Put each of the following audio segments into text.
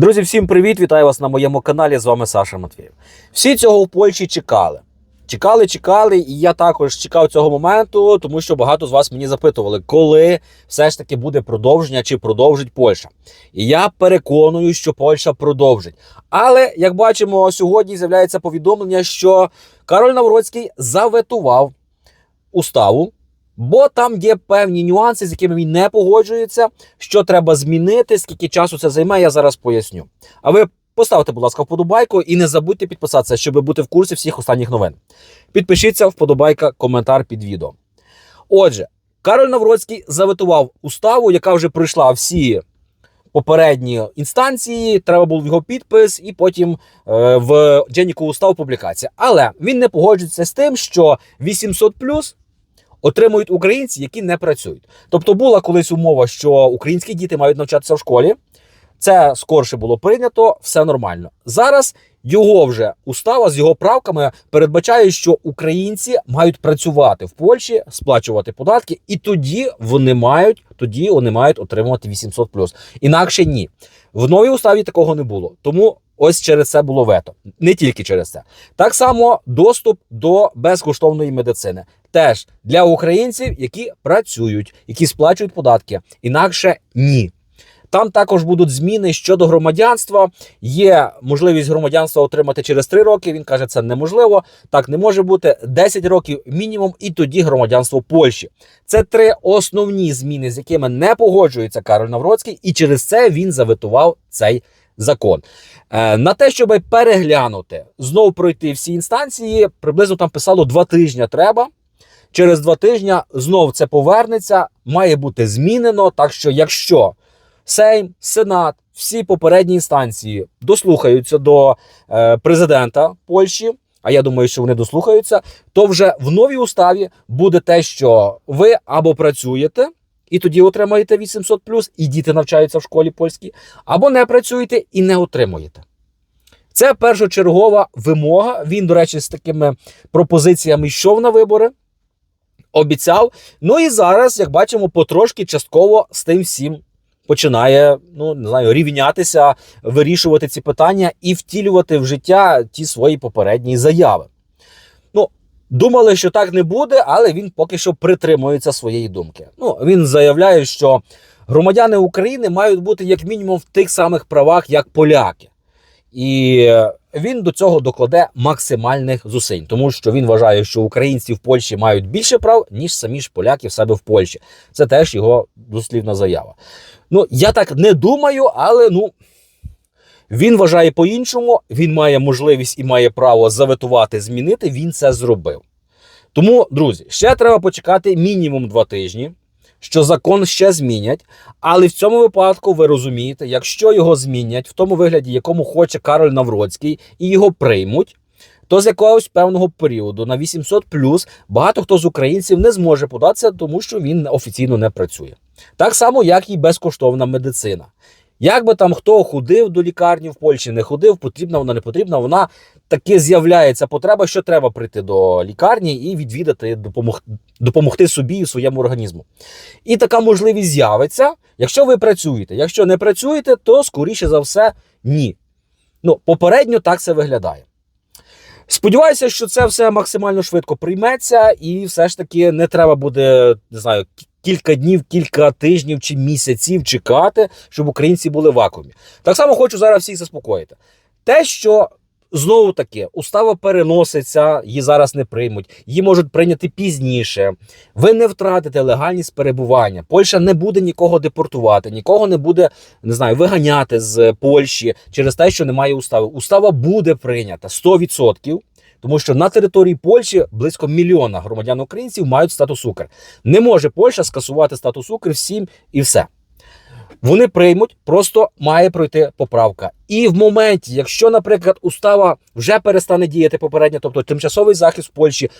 Друзі, всім привіт! Вітаю вас на моєму каналі. З вами Саша Матвієв. Всі цього в Польщі чекали. Чекали, чекали, і я також чекав цього моменту, тому що багато з вас мені запитували, коли все ж таки буде продовження чи продовжить Польща. І я переконую, що Польща продовжить. Але як бачимо, сьогодні з'являється повідомлення, що Кароль Навроцький заветував уставу, бо там є певні нюанси, з якими він не погоджується, що треба змінити, скільки часу це займе, я зараз поясню. А ви поставте, будь ласка, вподобайку і не забудьте підписатися, щоб бути в курсі всіх останніх новин. Підпишіться, вподобайка, коментар під відео. Отже, Кароль Навроцький заветував уставу, яка вже пройшла всі попередні інстанції. Треба був його підпис, і потім е, в Дженіку устав публікація. Але він не погоджується з тим, що 800 отримують українці, які не працюють. Тобто була колись умова, що українські діти мають навчатися в школі. Це скорше було прийнято, все нормально. Зараз його вже устава з його правками передбачає, що українці мають працювати в Польщі, сплачувати податки, і тоді вони мають тоді вони мають отримувати 800 Інакше ні. В новій уставі такого не було. Тому ось через це було вето. Не тільки через це. Так само доступ до безкоштовної медицини. Теж для українців, які працюють, які сплачують податки. Інакше ні. Там також будуть зміни щодо громадянства. Є можливість громадянства отримати через 3 роки. Він каже, це неможливо. Так не може бути 10 років мінімум, і тоді громадянство Польщі. Це три основні зміни, з якими не погоджується Кароль Навроцький, і через це він заветував цей закон. Е, на те, щоб переглянути, знову пройти всі інстанції, приблизно там писало два тижні треба. Через два тижні знов це повернеться, має бути змінено. Так що, якщо Сейм, Сенат, всі попередні інстанції дослухаються до е, президента Польщі. А я думаю, що вони дослухаються. То вже в новій уставі буде те, що ви або працюєте, і тоді отримаєте 800 і діти навчаються в школі польській, або не працюєте і не отримуєте. Це першочергова вимога. Він, до речі, з такими пропозиціями йшов на вибори, обіцяв. Ну і зараз, як бачимо, потрошки частково з тим всім починає ну не знаю, рівнятися, вирішувати ці питання і втілювати в життя ті свої попередні заяви. Думали, що так не буде, але він поки що притримується своєї думки. Ну, він заявляє, що громадяни України мають бути як мінімум в тих самих правах, як поляки. І він до цього докладе максимальних зусиль, тому що він вважає, що українці в Польщі мають більше прав, ніж самі ж поляки в себе в Польщі. Це теж його дослівна заява. Ну, я так не думаю, але ну. Він вважає по-іншому, він має можливість і має право заветувати, змінити. Він це зробив. Тому, друзі, ще треба почекати мінімум два тижні, що закон ще змінять. Але в цьому випадку ви розумієте, якщо його змінять в тому вигляді, якому хоче Кароль Навроцький, і його приймуть, то з якогось певного періоду на 800 плюс багато хто з українців не зможе податися, тому що він офіційно не працює. Так само, як і безкоштовна медицина. Як би там хто ходив до лікарні в Польщі, не ходив, потрібна вона не потрібна, вона таки з'являється потреба, що треба прийти до лікарні і відвідати, допомог, допомогти собі і своєму організму. І така можливість з'явиться, якщо ви працюєте. Якщо не працюєте, то скоріше за все ні. Ну, попередньо так це виглядає. Сподіваюся, що це все максимально швидко прийметься, і все ж таки не треба буде не знаю, кілька днів, кілька тижнів чи місяців чекати, щоб українці були в вакуумі. Так само хочу зараз всіх заспокоїти. Те, що знову таки устава переноситься, її зараз не приймуть, її можуть прийняти пізніше. Ви не втратите легальність перебування. Польща не буде нікого депортувати, нікого не буде не знаю, виганяти з Польщі через те, що немає устави. Устава буде прийнята 100%. Тому що на території Польщі близько мільйона громадян українців мають статус Укр. Не може Польща скасувати статус Укр всім і все. Вони приймуть, просто має пройти поправка. І в моменті, якщо, наприклад, устава вже перестане діяти попередньо, тобто тимчасовий захист в Польщі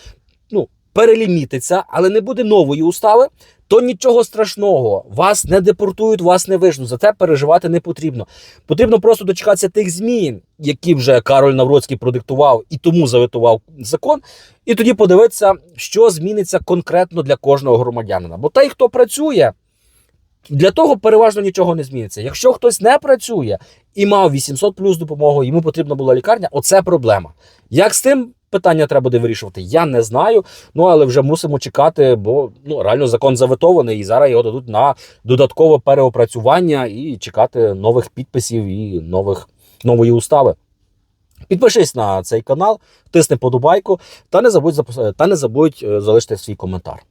ну, перелімітиться, але не буде нової устави, то нічого страшного. Вас не депортують, вас не вижнуть. За це переживати не потрібно. Потрібно просто дочекатися тих змін, які вже Кароль Навроцький продиктував і тому заветував закон. І тоді подивитися, що зміниться конкретно для кожного громадянина. Бо той, хто працює, Для того переважно нічого не зміниться. Якщо хтось не працює і мав 800 плюс допомогу, йому потрібна була лікарня, оце проблема. Як з тим питання треба буде вирішувати, я не знаю. Ну але вже мусимо чекати, бо ну реально закон заветований, і зараз його дадуть на додаткове переопрацювання і чекати нових підписів і нових нової устави. Підпишись на цей канал, тисни подобайку та не забудь та не забудь е, залишити свій коментар.